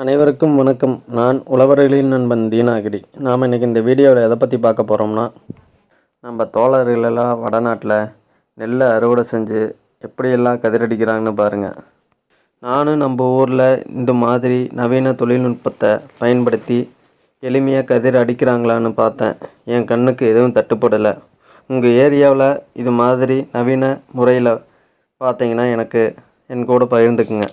அனைவருக்கும் வணக்கம். நான் உழவர்களின் நண்பன் தீனாகிரி. நாம் இன்றைக்கி இந்த வீடியோவில் எதை பற்றி பார்க்க போகிறோம்னா நம்ம தோழர்களெல்லாம் வடநாட்டில் நெல்லை அறுவடை செஞ்சு எப்படியெல்லாம் கதிரடிக்கிறாங்கன்னு பாருங்கள் நானும் நம்ம ஊரில் இந்த மாதிரி நவீன தொழில்நுட்பத்தை பயன்படுத்தி எளிமையாக கதிர் அடிக்கிறாங்களான்னு பார்த்தேன். என் கண்ணுக்கு எதுவும் தட்டுப்படலை. உங்கள் ஏரியாவில் இது மாதிரி நவீன முறையில் பார்த்தீங்கன்னா எனக்கு என் கூட பகிர்ந்துக்குங்க.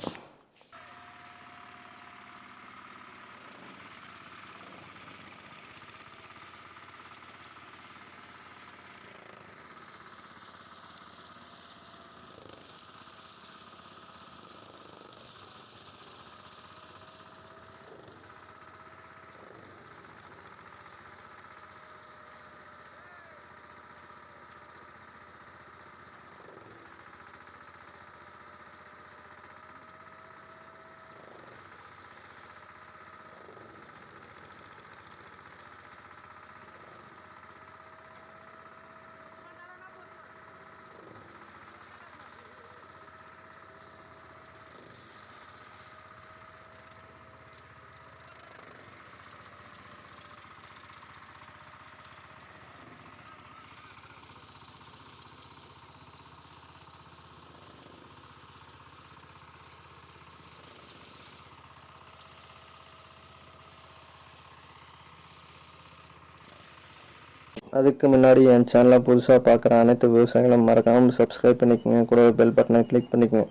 அதுக்கு முன்னாடி என் சேனலை புதுசாக பார்க்குற அனைத்து விவசாயிகளும் மறக்காமல் சப்ஸ்கிரைப் பண்ணிக்கோங்க. கூட பெல் பட்டனை கிளிக் பண்ணிக்கோங்க.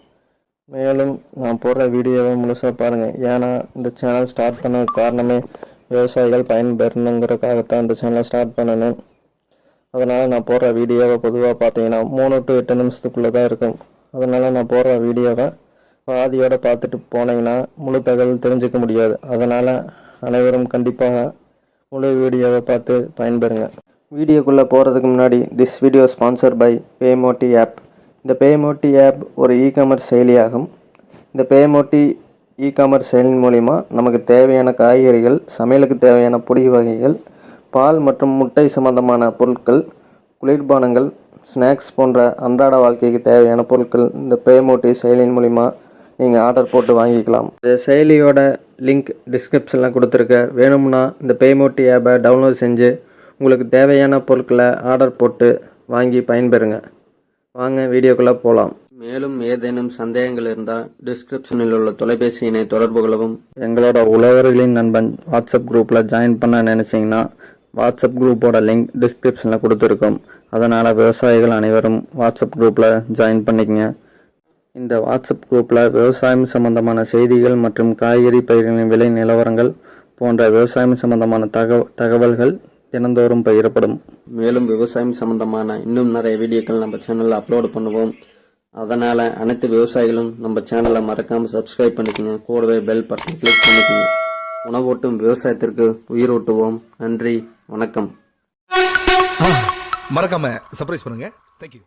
மேலும் நான் போடுற வீடியோவை முழுசாக பாருங்கள் ஏன்னா இந்த சேனல் ஸ்டார்ட் பண்ண காரணமே விவசாயிகள் பயன்பெறணுங்கிறதுக்காகத்தான் இந்த சேனலை ஸ்டார்ட் பண்ணணும். அதனால் நான் போடுற வீடியோவை பொதுவாக பார்த்தீங்கன்னா மூணு டு எட்டு நிமிஷத்துக்குள்ளே தான் இருக்கும். அதனால் நான் போடுற வீடியோவை பாதியோட பார்த்துட்டு போனீங்கன்னா முழு தகவல் தெரிஞ்சுக்க முடியாது. அதனால் அனைவரும் கண்டிப்பாக முழு வீடியோவை பார்த்து பயன்பெறுங்க. வீடியோக்குள்ளே போகிறதுக்கு முன்னாடி this video sponsor by Paymoti app இந்த பேமோட்டி ஆப் ஒரு இ காமர்ஸ் செயலியாகும். இந்த பேமோட்டி இ காமர்ஸ் செயலின் மூலிமா நமக்கு தேவையான காய்கறிகள் சமையலுக்கு தேவையான பொடி வகைகள் பால் மற்றும் முட்டை சம்பந்தமான பொருட்கள் குளிர்பானங்கள் ஸ்நாக்ஸ் போன்ற அன்றாட வாழ்க்கைக்கு தேவையான பொருட்கள் இந்த பேமோட்டி செயலின் மூலிமா நீங்கள் ஆர்டர் போட்டு வாங்கிக்கலாம். இந்த செயலியோட லிங்க் டிஸ்கிரிப்ஷனில் கொடுத்துருக்க. வேணும்னா இந்த பேமோட்டி ஆப்பை டவுன்லோட் செஞ்சு உங்களுக்கு தேவையான பொருட்களை ஆர்டர் போட்டு வாங்கி பயன்பெறுங்க. வாங்க வீடியோக்குள்ளே போகலாம் மேலும் ஏதேனும் சந்தேகங்கள் இருந்தால் டிஸ்கிரிப்ஷனில் உள்ள தொலைபேசி எண்ணை தொடர்பு கொள்ளவும். எங்களோட உழவர்களின் நண்பன் வாட்ஸ்அப் குரூப்பில் ஜாயின் பண்ண நினச்சிங்கன்னா வாட்ஸ்அப் குரூப்போட லிங்க் டிஸ்கிரிப்ஷனில் கொடுத்துருக்கோம். அதனால் விவசாயிகள் அனைவரும் வாட்ஸ்அப் குரூப்பில் ஜாயின் பண்ணிக்கங்க. இந்த வாட்ஸ்அப் குரூப்பில் விவசாயம் சம்பந்தமான செய்திகள் மற்றும் காய்கறி பயிர்களின் விலை நிலவரங்கள் போன்ற விவசாயம் சம்பந்தமான தகவ தகவல்கள் தினந்தோறும் பகிரப்படும். மேலும் விவசாயம் சம்பந்தமான இன்னும் நிறைய வீடியோக்கள் நம்ம சேனலில் அப்லோட் பண்ணுவோம். அதனால் அனைத்து விவசாயிகளும் நம்ம சேனலை மறக்காமல் சப்ஸ்கிரைப் பண்ணிக்கோங்க. கூடவே பெல் பட்டன் கிளிக் பண்ணிக்கோங்க. உணவூட்டும் விவசாயத்திற்கு உயிரூட்டுவோம். நன்றி. வணக்கம். மறக்காம சர்ப்ரைஸ் பண்ணுங்க. தேங்க்யூ